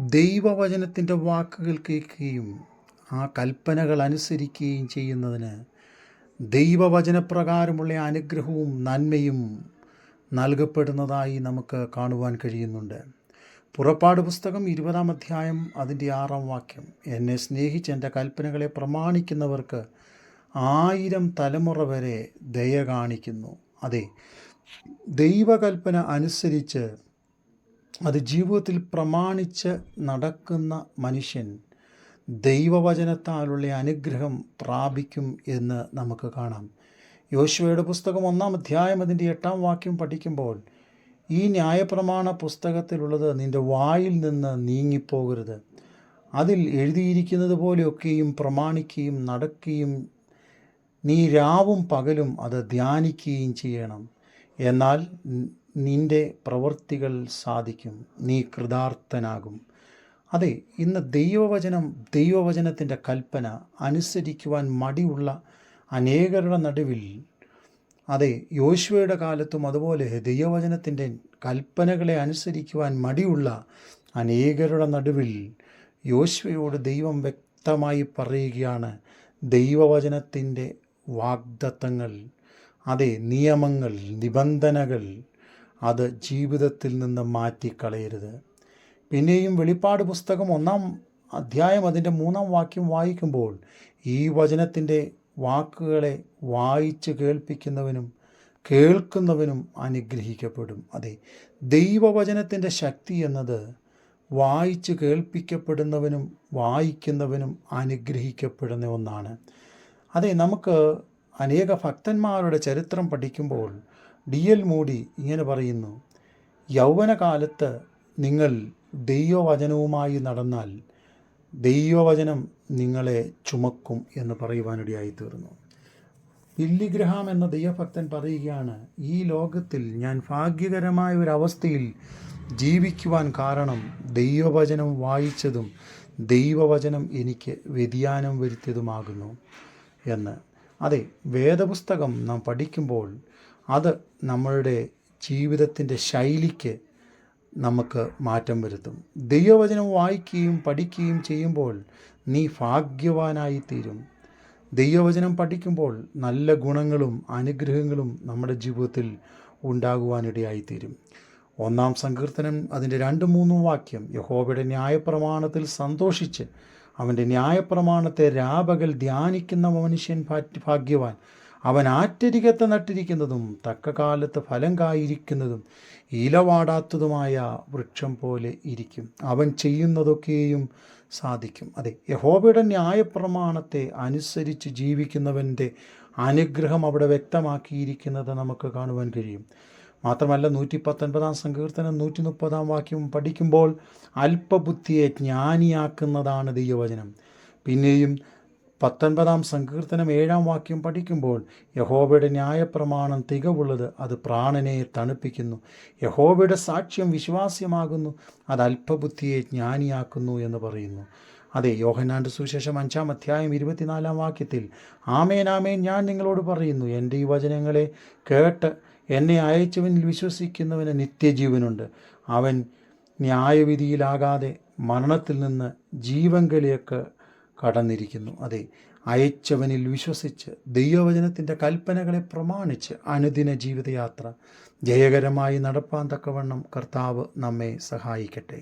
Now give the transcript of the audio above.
ദൈവവചനത്തിന്റെ വാക്കുകൾ കേൾക്കുകയും ആ കൽപ്പനകൾ അനുസരിക്കുകയും ചെയ്യുന്നതിന് ദൈവവചനപ്രകാരമുള്ള അനുഗ്രഹവും നന്മയും നൽകപ്പെടുന്നതായി നമുക്ക് കാണുവാൻ കഴിയുന്നുണ്ട്. പുറപ്പാട് പുസ്തകം ഇരുപതാം അധ്യായം അതിന്റെ ആറാം വാക്യം. എന്നെ സ്നേഹിച്ച് എന്റെ കൽപ്പനകളെ പ്രമാണിക്കുന്നവർക്ക് ആയിരം തലമുറ വരെ ദയ കാണിക്കുന്നു. അതെ ദൈവകൽപ്പന അനുസരിച്ച് അത് ജീവിതത്തിൽ പ്രമാണിച്ച് നടക്കുന്ന മനുഷ്യൻ ദൈവവചനത്താലുള്ള അനുഗ്രഹം പ്രാപിക്കും എന്ന് നമുക്ക് കാണാം. യോശുവയുടെ പുസ്തകം ഒന്നാം അധ്യായം അതിന്റെ എട്ടാം വാക്യം പഠിക്കുമ്പോൾ ഈ ന്യായപ്രമാണ പുസ്തകത്തിലുള്ളത് നിന്റെ വായിൽ നിന്ന് നീങ്ങിപ്പോകരുത്. അതിൽ എഴുതിയിരിക്കുന്നത് പോലെയൊക്കെയും പ്രമാണിക്കുകയും നടക്കുകയും നീ രാവും പകലും അത് ധ്യാനിക്കുകയും ചെയ്യണം. എന്നാൽ നിന്റെ പ്രവൃത്തികൾ സാധിക്കും. നീ കൃതാർത്ഥനാകും. അതെ ഇന്ന് ദൈവവചനം ദൈവവചനത്തിന്റെ കൽപ്പന അനുസരിക്കുവാൻ മടിയുള്ള അനേകരുടെ നടുവിൽ അതെ യോശുവയുടെ കാലത്തും അതുപോലെ ദൈവവചനത്തിന്റെ കൽപ്പനകളെ അനുസരിക്കുവാൻ മടിയുള്ള അനേകരുടെ നടുവിൽ യോശുവയോട് ദൈവം വ്യക്തമായി പറയുകയാണ് ദൈവവചനത്തിന്റെ വാഗ്ദത്തങ്ങൾ അതെ നിയമങ്ങൾ നിബന്ധനകൾ അത് ജീവിതത്തിൽ നിന്ന് മാറ്റിക്കളയരുത്. പിന്നെയും വെളിപ്പാട് പുസ്തകം ഒന്നാം അധ്യായം അതിന്റെ മൂന്നാം വാക്യം വായിക്കുമ്പോൾ ഈ വചനത്തിന്റെ വാക്കുകളെ വായിച്ച് കേൾപ്പിക്കുന്നവനും കേൾക്കുന്നവനും അനുഗ്രഹിക്കപ്പെടും. അതെ ദൈവവചനത്തിന്റെ ശക്തി എന്നത് വായിച്ച് കേൾപ്പിക്കപ്പെടുന്നവനും വായിക്കുന്നവനും അനുഗ്രഹിക്കപ്പെടുന്ന ഒന്നാണ്. അതെ നമുക്ക് അനേക ഭക്തന്മാരുടെ ചരിത്രം പഠിക്കുമ്പോൾ ഡി എൽ മൂടി ഇങ്ങനെ പറയുന്നു യൗവനകാലത്ത് നിങ്ങൾ ദൈവവചനവുമായി നടന്നാൽ ദൈവവചനം നിങ്ങളെ ചുമക്കും എന്ന് പറയുവാനിടയായി തീർന്നു. ബില്ലിഗ്രഹാം എന്ന ദൈവഭക്തൻ പറയുകയാണ് ഈ ലോകത്തിൽ ഞാൻ ഭാഗ്യകരമായ ഒരു അവസ്ഥയിൽ ജീവിക്കുവാൻ കാരണം ദൈവവചനം വായിച്ചതും ദൈവവചനം എനിക്ക് വ്യതിയാനം വരുത്തിയതുമാകുന്നു എന്ന്. അതെ വേദപുസ്തകം നാം പഠിക്കുമ്പോൾ അത് നമ്മളുടെ ജീവിതത്തിന്റെ ശൈലിക്ക് നമുക്ക് മാറ്റം വരുത്തും. ദൈവവചനം വായിക്കുകയും പഠിക്കുകയും ചെയ്യുമ്പോൾ നീ ഭാഗ്യവാനായി തീരും. ദൈവവചനം പഠിക്കുമ്പോൾ നല്ല ഗുണങ്ങളും അനുഗ്രഹങ്ങളും നമ്മുടെ ജീവിതത്തിൽ ഉണ്ടാകുവാനിടയായിത്തീരും. ഒന്നാം സങ്കീർത്തനം അതിന്റെ രണ്ട് മൂന്നും വാക്യം യഹോബയുടെ ന്യായപ്രമാണത്തിൽ സന്തോഷിച്ച് അവന്റെ ന്യായപ്രമാണത്തെ രാപകൽ ധ്യാനിക്കുന്ന മനുഷ്യൻ ഭാഗ്യവാൻ. അവൻ ആറ്റരികത്ത് നട്ടിരിക്കുന്നതും തക്ക കാലത്ത് ഫലം കായിരിക്കുന്നതും ഇലവാടാത്തതുമായ വൃക്ഷം പോലെ ഇരിക്കും. അവൻ ചെയ്യുന്നതൊക്കെയും സാധിക്കും. അതെ യഹോബയുടെ ന്യായപ്രമാണത്തെ അനുസരിച്ച് ജീവിക്കുന്നവന്റെ അനുഗ്രഹം അവിടെ വ്യക്തമാക്കിയിരിക്കുന്നത് നമുക്ക് കാണുവാൻ കഴിയും. മാത്രമല്ല നൂറ്റി പത്തൊൻപതാം സങ്കീർത്തനം നൂറ്റി മുപ്പതാം വാക്യം പഠിക്കുമ്പോൾ അല്പബുദ്ധിയെ ജ്ഞാനിയാക്കുന്നതാണ് ദൈവവചനം. പിന്നെയും പത്തൊൻപതാം സങ്കീർത്തനം ഏഴാം വാക്യം പഠിക്കുമ്പോൾ യഹോബയുടെ ന്യായപ്രമാണം തികവുള്ളത് അത് പ്രാണനെ തണുപ്പിക്കുന്നു. യഹോബയുടെ സാക്ഷ്യം വിശ്വാസ്യമാകുന്നു. അത് അല്പബുദ്ധിയെ ജ്ഞാനിയാക്കുന്നു എന്ന് പറയുന്നു. അതെ യോഹനാന്റെ സുവിശേഷം അഞ്ചാം അധ്യായം ഇരുപത്തിനാലാം വാക്യത്തിൽ ആമേൻ ആമേൻ ഞാൻ നിങ്ങളോട് പറയുന്നു. എന്റെ ഈ വചനങ്ങളെ കേട്ട് എന്നെ അയച്ചവനിൽ വിശ്വസിക്കുന്നവന് നിത്യജീവനുണ്ട്. അവൻ ന്യായവിധിയിലാകാതെ മരണത്തിൽ നിന്ന് ജീവങ്കലേക്ക് കടന്നിരിക്കുന്നു. അതെ അയച്ചവനിൽ വിശ്വസിച്ച് ദൈവവചനത്തിന്റെ കൽപ്പനകളെ പ്രമാണിച്ച് അനുദിന ജീവിതയാത്ര ജയകരമായി നടപ്പാൻ തക്കവണ്ണം കർത്താവ് നമ്മെ സഹായിക്കട്ടെ.